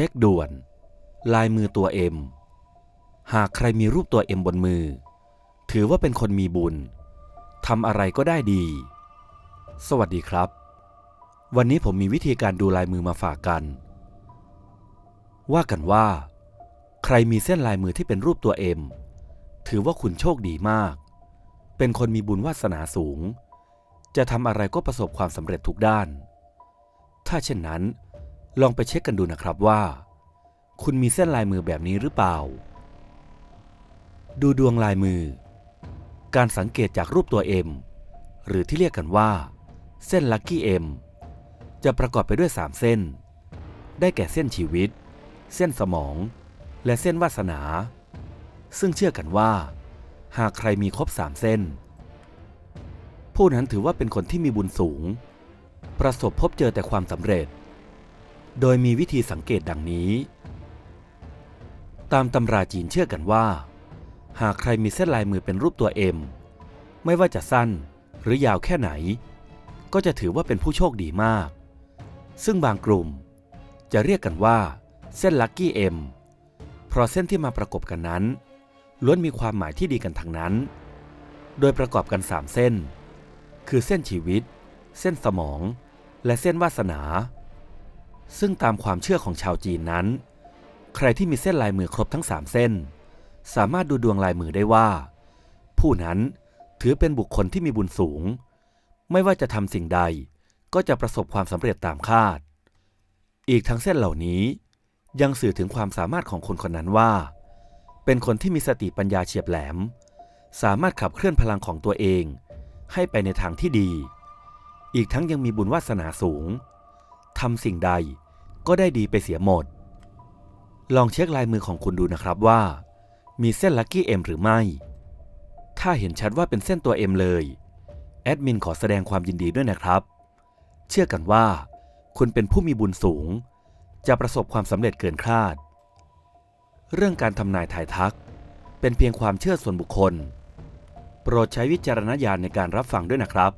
ช็คด่วน ลายมือตัวเอ็ม หากใครมีรูปตัวเอ็มบนมือ ถือว่าเป็นคนมีบุญทำอะไรก็ได้ดี สวัสดีครับ วันนี้ผมมีวิธีการดูลายมือมาฝากกัน ว่ากันว่า ใครมีเส้นลายมือที่เป็นรูปตัวเอ็ม ถือว่าคุณโชคดีมาก เป็นคนมีบุญวาสนาสูง จะทำอะไรก็ประสบความสำเร็จทุกด้าน ถ้าเช่นนั้น ลองไปเช็คกันดูนะครับว่า คุณมีเส้นลายมือแบบนี้หรือเปล่า ดูดวงลายมือ การสังเกตจากรูปตัวเอ็มหรือที่เรียกกันว่า เส้นลัคกี้เอ็มจะประกอบไปด้วย 3 เส้น ได้แก่เส้นชีวิต เส้นสมอง และเส้นวาสนา ซึ่งเชื่อกันว่า หากใครมีครบสามเส้น ผู้นั้นถือว่าเป็นคนที่มีบุญสูง ประสบพบเจอแต่ความสำเร็จ โดยมีวิธีสังเกตดังนี้ ตามตำราจีนเชื่อกันว่า หากใครมีเส้นลายมือเป็นรูปตัวเอ็มไม่ว่าจะสั้นหรือยาวแค่ไหน ก็จะถือว่าเป็นผู้โชคดีมาก ซึ่งบางกลุ่มจะเรียกกันว่า เส้นลัคกี้เอ็มเพราะเส้นที่มาประกบกันนั้น ล้วนมีความหมายที่ดีกันทั้งนั้น โดยประกอบกัน 3 เส้น คือเส้นชีวิต เส้นสมอง และเส้นวาสนา ซึ่งตามความเชื่อของชาวจีนนั้น ใครที่มีเส้นลายมือครบทั้ง3เส้น สามารถดูดวงลายมือได้ว่า ผู้นั้นถือเป็นบุคคลที่มีบุญสูง ไม่ว่าจะทำสิ่งใดก็จะประสบความสำเร็จตามคาด อีกทั้งเส้นเหล่านี้ ยังสื่อถึงความสามารถของคนคนนั้นว่า เป็นคนที่มีสติปัญญาเฉียบแหลม สามารถขับเคลื่อนพลังของตัวเอง ให้ไปในทางที่ดี อีกทั้งยังมีบุญวาสนาสูง ทำสิ่งใดก็ได้ดีไปเสียหมด ลองเช็คลายมือของคุณดูนะครับว่า มีเส้นลัคกี้เอ็มหรือไม่ ถ้าเห็นชัดว่าเป็นเส้นตัวเอ็มเลย แอดมินขอแสดงความยินดีด้วยนะครับ เชื่อกันว่า คุณเป็นผู้มีบุญสูง จะประสบความสำเร็จเกินคาด เรื่องการทำนายถ่ายทัก เป็นเพียงความเชื่อส่วนบุคคล โปรดใช้วิจารณญาณในการรับฟังด้วยนะครับ